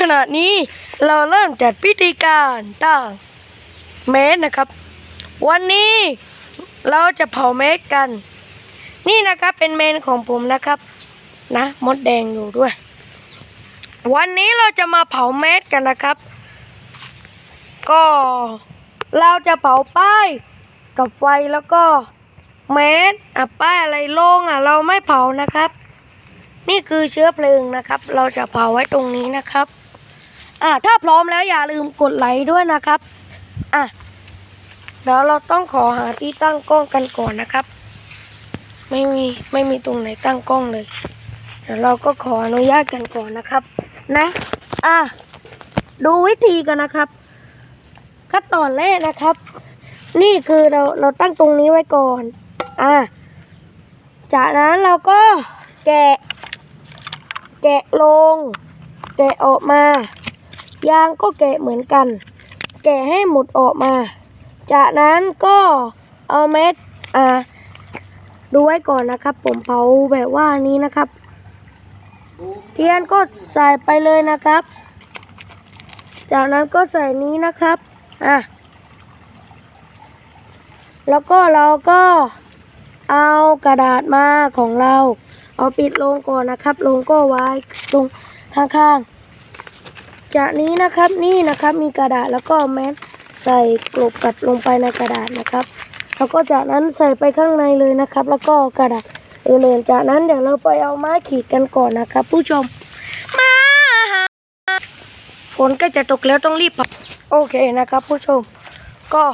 ขณะนี้เราเริ่มจัดพิธีการตั้งเมสนะครับ วันนี้เราจะเผาเมสกัน นี่นะครับเป็นเมนของผมนะครับ นะมดแดงอยู่ด้วย วันนี้เราจะมาเผาเมสกันนะครับ ก็เราจะเผาป้ายกับไฟแล้วก็เมสอะป้ายอะไรโล่งอะ เราไม่เผานะครับ นี่คือเชื้อเพลิงนะครับ เราจะเผาไว้ตรงนี้นะครับ อะถ้าพร้อมแล้วอย่าลืมกดไลค์ด้วยนะครับอะเดี๋ยวเราต้องขอหาที่ตั้งกล้องกันก่อนนะครับ ไม่มีไม่มีตรงไหนตั้งกล้องเลยเดี๋ยวเราก็ขออนุญาตกันก่อนนะครับ นะอะดูวิธีกันนะครับขั้นตอนแรกนะครับ นี่คือเราเราตั้งตรงนี้ไว้ก่อนอะจากนั้นเราก็แกะ แกะลง แกะออกมา ยางก็แกะเหมือนกัน แกะให้หมดออกมา จากนั้นก็เอาเม็ดอ่าดูไว้ก่อนนะครับ ผมเผาแบบว่านี้นะครับ เทียนก็ใส่ไปเลยนะครับ จากนั้นก็ใส่นี้นะครับอะแล้วก็เราก็เอากระดาษมาของเรา เอาปิดลงก่อนนะครับ ลงก็ไว้ตรงข้างๆ จากนี้นะครับนี่นะครับมีกระดาษแล้วก็แมสใส่กลบกับลงไปในกระดาษนะครับ แล้วก็จากนั้นใส่ไปข้างในเลยนะครับ แล้วก็กระดาษอื่นๆจากนั้นเดี๋ยวเราไปเอาไม้ขีดกันก่อนนะครับ ผู้ชมมาหาฝนก็จะตกแล้วต้องรีบเผาโอเคนะครับ ผู้ชม ก็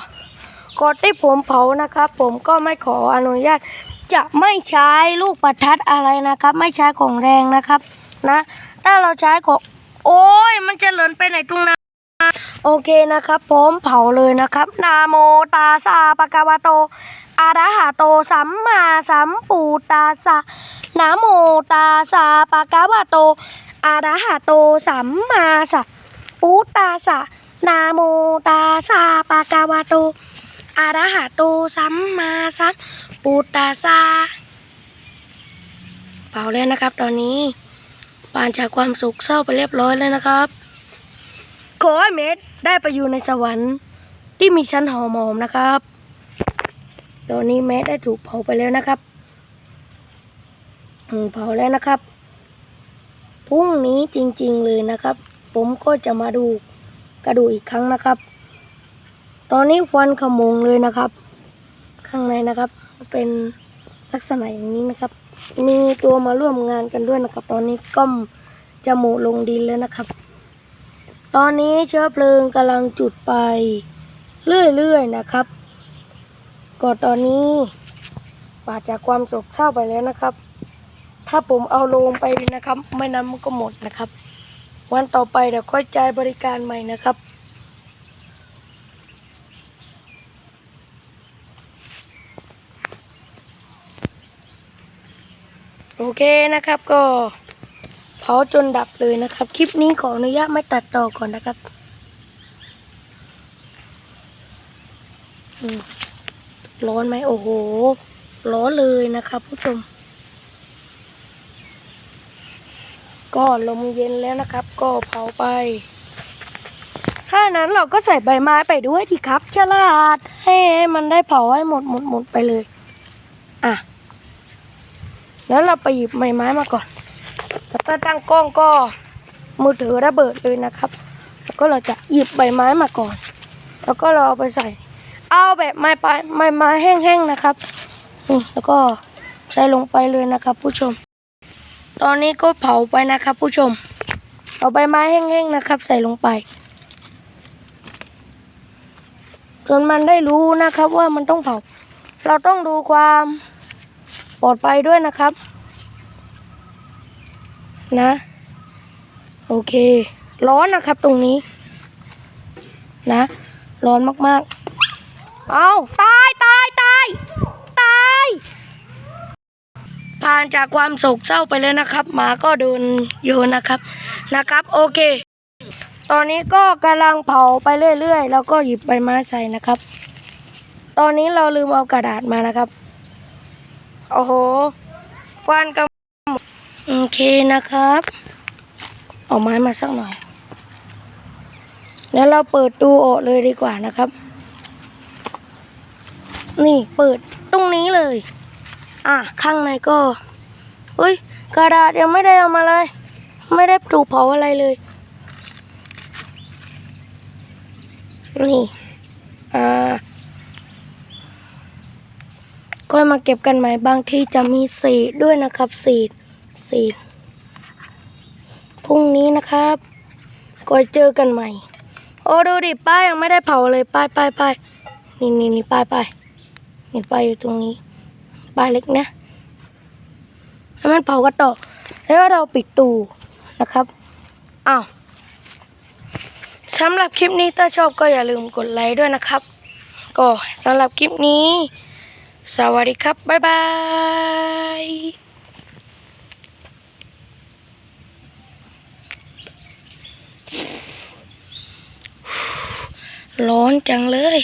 ก่อนที่ผมเผานะครับ ผมก็ไม่ขออนุญาตจะไม่ใช้ลูกประทัดอะไรนะครับ ไม่ใช้ของแรงนะครับ นะ ถ้าเราใช้ของ โอ้ยมันจะเลินไปไหนตรงนั้นโอเคนะครับผมเผาเลยนะครับ นาโมตาสาปะกาวะโต อาระหะโตสัมมาสัมปูตาสะนาโมตาสาปะกาวะโต อาระหะโตสัมมาสัมปูตาสะนาโมตาสาปะกาวะโต อาระหะโตสัมมาสัมปูตาสะเผาแล้วนะครับตอนนี้ ปานจากความสุขเศร้าไปเรียบร้อยแล้วนะครับ ขอให้เมดได้ไปอยู่ในสวรรค์ที่มีชั้นหอมอมนะครับ ตอนนี้เมดได้ถูกเผาไปแล้วนะครับเผาแล้วนะครับ พรุ่งนี้จริงๆเลยนะครับ ผมก็จะมาดูกระดูกอีกครั้งนะครับ ตอนนี้ควันขมงเลยนะครับ ข้างในนะครับ เป็น ลักษณะอย่างนี้นะครับ มีตัวมาร่วมงานกันด้วยนะครับ ตอนนี้ก้มจมูกลงดินแล้วนะครับ ตอนนี้เชื้อเพลิงกำลังจุดไปเรื่อยๆนะครับ ก็ตอนนี้ปาศจากความโศกเศร้าไปแล้วนะครับ ถ้าผมเอาลงไปนะครับ ไม่นั้นมันก็หมดนะครับ วันต่อไปเดี๋ยวค่อยจ่ายบริการใหม่นะครับ อเคนะครับก็เผาจนดับเลยนะครับ คลิปนี้ขออนุญาตไม่ตัดต่อก่อนนะครับร้อนไหมโอ้โห ร้อนเลยนะครับผู้ชม ก็ลมเย็นแล้วนะครับ ก็เผาไปถ้านั้นเราก็ใส่ใบไม้ไปด้วยดีครับฉลาด ให้มันได้เผาให้หมดหมดหมดไปเลย อะ แล้วเราไปหยิบใบไม้มาก่อนแล้วถ้าตั้งกล้องก็มือถือระเบิดเลยนะครับ แล้วก็เราจะหยิบใบไม้มาก่อน แล้วก็เราเอาไปใส่ เอาแบบไม้ปลายไม้ไม้แห้งๆนะครับนี่แล้วก็ใส่ลงไปเลยนะครับ ผู้ชม ตอนนี้ก็เผาไปนะครับ ผู้ชม เอาใบไม้แห้งๆนะครับ ใส่ลงไป จนมันได้รู้นะครับว่ามันต้องเผา เราต้องดูความ ปลอดภัยด้วยนะครับ นะ โอเค ร้อนนะครับตรงนี้ นะ ร้อนมากๆ เอาตายตายตายตายผ่านจากความโศกเศร้าไปแล้วนะครับหมาก็โดนโยนนะครับนะครับ โอเค ตอนนี้ก็กำลังเผาไปเรื่อยๆ แล้วก็หยิบใบไม้ใส่นะครับ ตอนนี้เราลืมเอากระดาษมานะครับ โอ้โหควันกำโอเคนะครับเอาไม้มาสักหน่อย แล้วเราเปิดดูออกเลยดีกว่านะครับ นี่เปิดตรงนี้เลย อะข้างในก็อุ้ยกระดาษยังไม่ได้เอามาเลย ไม่ได้ถูกเผาอะไรเลย นี่ อ่า ก็มาเก็บกันใหม่บางทีจะมีเศษด้วยนะครับเศษเศษพรุ่งนี้นะครับก็เจอกันใหม่ โอ้ดูดิป้ายยังไม่ได้เผาเลยป้ายป้ายป้ายนี่นี่นี่ป้ายป้ายนี่ป้ายอยู่ตรงนี้ป้ายเล็กนะให้มันเผากันต่อแล้วเราปิดตู้นะครับอ้าวสำหรับคลิปนี้ถ้าชอบก็อย่าลืมกดไลค์ด้วยนะครับ ก็สำหรับคลิปนี้ สวัสดีครับ บ๊ายบายร้อนจังเลย